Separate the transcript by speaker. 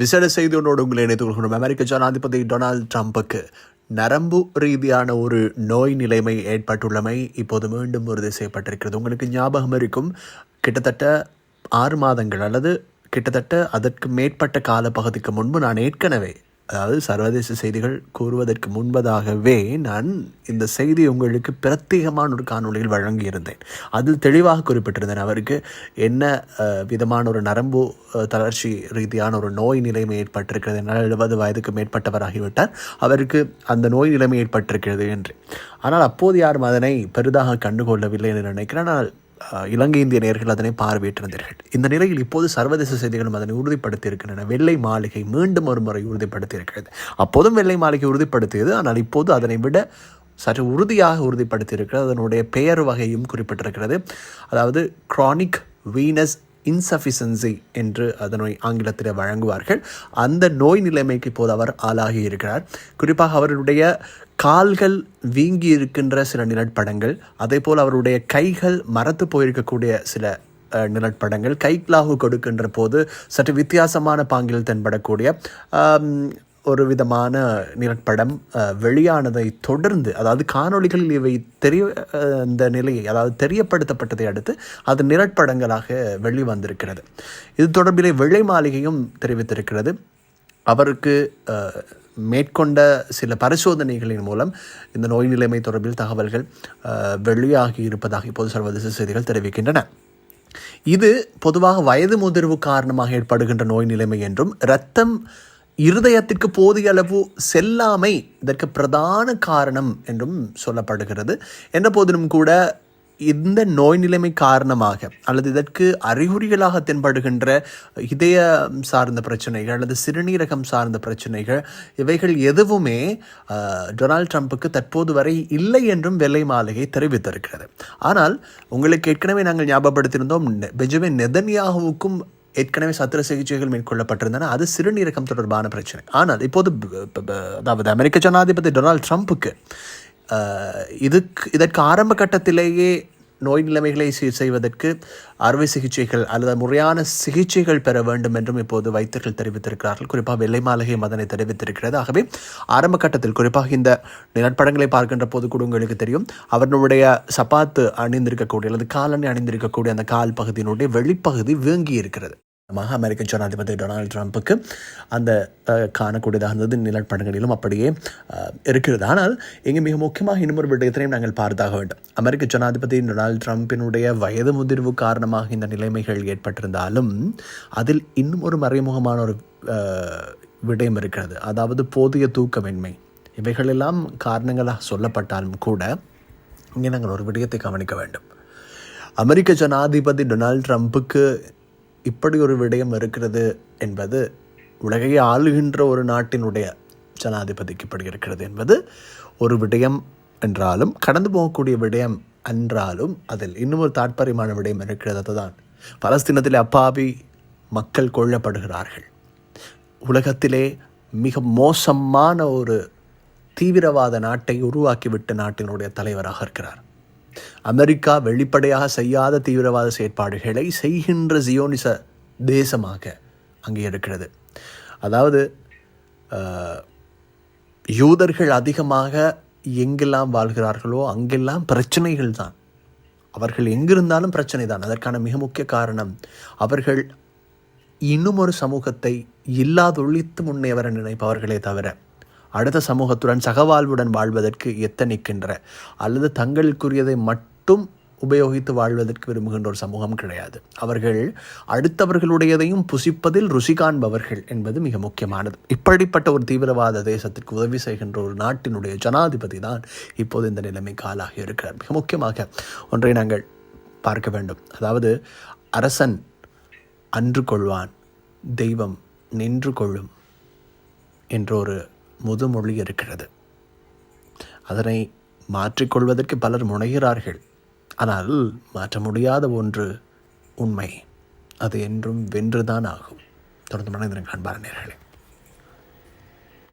Speaker 1: விசேட செய்தியோடு உங்களை இணைத்துக் கொள்கிறோம். அமெரிக்க ஜனாதிபதி டொனால்ட் ட்ரம்புக்கு நரம்பு ரீதியான ஒரு நோய் நிலைமை ஏற்பட்டுள்ளமை இப்போது மீண்டும் உறுதி செய்யப்பட்டிருக்கிறது. உங்களுக்கு ஞாபகம் இருக்கும் கிட்டத்தட்ட ஆறு மாதங்கள் அல்லது கிட்டத்தட்ட அதற்கு மேற்பட்ட காலப்பகுதிக்கு முன்பு நான் ஏற்கனவே அதாவது சர்வதேச செய்திகள் கூறுவதற்கு முன்பதாகவே நான் இந்த செய்தி உங்களுக்கு பிரத்யேகமான ஒரு காணொலியில் வழங்கியிருந்தேன். அதில் தெளிவாக குறிப்பிட்டிருந்தேன் அவருக்கு என்ன விதமான ஒரு நரம்பு தளர்ச்சி ரீதியான ஒரு நோய் நிலைமை ஏற்பட்டிருக்கிறது என்னால் எழுபது வயதுக்கு மேற்பட்டவராகிவிட்டார். அவருக்கு அந்த நோய் நிலைமை ஏற்பட்டிருக்கிறது என்று. ஆனால் அப்போது யாரும் அதனை பெரிதாக கண்டுகொள்ளவில்லை என்று நினைக்கிறேன். ஆனால் இலங்கை இந்திய நேர்கள் அதனை பார்வையிட்டிருந்தீர்கள். இந்த நிலையில் இப்போது சர்வதேச செய்திகளும் அதனை உறுதிப்படுத்தியிருக்கின்றன. வெள்ளை மாளிகை மீண்டும் ஒரு முறை உறுதிப்படுத்தியிருக்கிறது. அப்போதும் வெள்ளை மாளிகை உறுதிப்படுத்தியது ஆனால் இப்போது அதனை விட சற்று உறுதியாக உறுதிப்படுத்தியிருக்கிறது. அதனுடைய பெயர் வகையும் குறிப்பிட்டிருக்கிறது. அதாவது க்ரானிக் வீனஸ் இன்சஃபிஷியன்சி என்று அதனை ஆங்கிலத்தில் வழங்குவார்கள். அந்த நோய் நிலைமைக்கு இப்போது அவர் ஆளாகி இருக்கிறார். குறிப்பாக அவருடைய கால்கள் வீங்கி இருக்கின்ற சில நிலப்படங்கள் அதே போல் அவருடைய கைகள் மரத்து போயிருக்கக்கூடிய சில நிலப்படங்கள் கைக்லாகு கொடுக்கின்ற போது சற்று வித்தியாசமான பாங்கில் தென்படக்கூடிய ஒரு விதமான நிலப்படம் வெளியானதை தொடர்ந்து அதாவது காணொளிகளில் இவை தெரிய அந்த இந்த நிலையை அதாவது தெரியப்படுத்தப்பட்டதை அடுத்து அது நிழற்படங்களாக வெளிவந்திருக்கிறது. இது தொடர்பிலே வெள்ளை மாளிகையும் தெரிவித்திருக்கிறது. அவருக்கு மேற்கொண்ட சில பரிசோதனைகளின் மூலம் இந்த நோய் நிலைமை தொடர்பில் தகவல்கள் வெளியாகி இருப்பதாக இப்போது சர்வதேச செய்திகள் தெரிவிக்கின்றன. இது பொதுவாக வயது முதிர்வு காரணமாக ஏற்படுகின்ற நோய் நிலைமை என்றும் இரத்தம் இருதயத்திற்கு போதிய அளவு செல்லாமை இதற்கு பிரதான காரணம் என்றும் சொல்லப்படுகிறது. என்ற போதிலும் கூட இந்த நோய் நிலைமை காரணமாக அல்லது இதற்கு அறிகுறிகளாக தென்படுகின்ற இதயம் சார்ந்த பிரச்சனைகள் அல்லது சிறுநீரகம் சார்ந்த பிரச்சனைகள் இவைகள் எதுவுமே டொனால்ட் ட்ரம்புக்கு தற்போது வரை இல்லை என்றும் வெள்ளை மாளிகை தெரிவித்திருக்கிறது. ஆனால் உங்களுக்கு ஏற்கனவே நாங்கள் ஞாபகப்படுத்தியிருந்தோம் நெ- பெஞ்சமின் நெதன்யாகுவுக்கும் ஏற்கனவே சத்திர சிகிச்சைகள் மேற்கொள்ளப்பட்டிருந்தன. அது சிறுநீரகம் தொடர்பான பிரச்சனை. ஆனால் இப்போது அதாவது அமெரிக்க ஜனாதிபதி டொனால்ட் ட்ரம்புக்கு இதுக்கு இதற்கு ஆரம்ப கட்டத்திலேயே நோய் நிலைமைகளை சீர் செய்வதற்கு அறுவை சிகிச்சைகள் அல்லது முறையான சிகிச்சைகள் பெற வேண்டும் என்றும் இப்போது வைத்தியர்கள் தெரிவித்திருக்கிறார்கள். குறிப்பாக வெள்ளை மாளிகையும் அதனை தெரிவித்திருக்கிறது. ஆகவே ஆரம்ப கட்டத்தில் குறிப்பாக இந்த நிலப்படங்களை பார்க்கின்ற போது கூட உங்களுக்கு தெரியும் அவர்களுடைய சப்பாத்து அணிந்திருக்கக்கூடிய அல்லது காலணி அணிந்திருக்கக்கூடிய அந்த கால் பகுதியினுடைய வெளிப்பகுதி வீங்கி இருக்கிறது காரணமாக அமெரிக்க ஜனாதிபதி டொனால்ட் ட்ரம்ப்புக்கு அந்த காணக்கூடியதாக இருந்தது. நிலப்படங்களிலும் அப்படியே இருக்கிறது. ஆனால் இங்கே மிக முக்கியமாக இன்னொரு விடயத்தையும் விடயத்தினையும் நாங்கள் பார்த்தாக வேண்டும். அமெரிக்க ஜனாதிபதி டொனால்ட் ட்ரம்ப்பினுடைய வயது முதிர்வு காரணமாக இந்த நிலைமைகள் ஏற்பட்டிருந்தாலும் அதில் இன்னும் ஒரு மறைமுகமான ஒரு விடயம் இருக்கிறது. அதாவது போதிய தூக்கமின்மை. இவைகளெல்லாம் காரணங்களாக சொல்லப்பட்டாலும் கூட இங்கே நாங்கள் ஒரு விடயத்தை கவனிக்க வேண்டும். அமெரிக்க ஜனாதிபதி டொனால்ட் ட்ரம்புக்கு இப்படி ஒரு விடயம் இருக்கிறது என்பது உலகையே ஆளுகின்ற ஒரு நாட்டினுடைய ஜனாதிபதிக்கு இப்படி இருக்கிறது என்பது ஒரு விடயம் என்றாலும் கடந்து போகக்கூடிய விடயம் என்றாலும் அதில் இன்னும் ஒரு தாற்பரியமான விடயம் இருக்கிறது அதுதான். பலஸ்தீனத்தில் அப்பாவி மக்கள் கொல்லப்படுகிறார்கள். உலகத்திலே மிக மோசமான ஒரு தீவிரவாத நாட்டை உருவாக்கிவிட்ட நாட்டினுடைய தலைவராக இருக்கிறார். அமெரிக்கா வெளிப்படையாக செய்யாத தீவிரவாத செயற்பாடுகளை செய்கின்ற ஜியோனிச தேசமாக அங்கே இருக்கிறது. அதாவது யூதர்கள் அதிகமாக எங்கெல்லாம் வாழ்கிறார்களோ அங்கெல்லாம் பிரச்சனைகள் தான். அவர்கள் எங்கிருந்தாலும் பிரச்சனை தான். அதற்கான மிக முக்கிய காரணம் அவர்கள் இன்னும் ஒரு சமூகத்தை இல்லாதொழித்து முன்னே வர நினைப்பவர்களே தவிர. அடுத்த சமூகத்துடன் சகவாழ்வுடன் வாழ்வதற்கு எத்தனிக்கின்ற அல்லது தங்களுக்குரியதை மட்டும் உபயோகித்து வாழ்வதற்கு விரும்புகின்ற ஒரு சமூகம் கிடையாது. அவர்கள் அடுத்தவர்களுடையதையும் புசிப்பதில் ருசி காண்பவர்கள் என்பது மிக முக்கியமானது. இப்படிப்பட்ட ஒரு தீவிரவாத தேசத்திற்கு உதவி செய்கின்ற ஒரு நாட்டினுடைய ஜனாதிபதி தான் இப்போது இந்த நிலைமைக்கு ஆளாகி இருக்கிறார். மிக முக்கியமாக ஒன்றை நாங்கள் பார்க்க வேண்டும். அதாவது அரசன் அன்று கொள்வான் தெய்வம் நின்று கொள்ளும் என்ற ஒரு முதுமொழி இருக்கிறது. அதனை மாற்றிக்கொள்வதற்கு பலர் முனைகிறார்கள். ஆனால் மாற்ற முடியாத ஒன்று உண்மை. அது என்றும் வென்றுதான் ஆகும். தொடர்ந்து மனிதன் காண்பார் நேர்களே.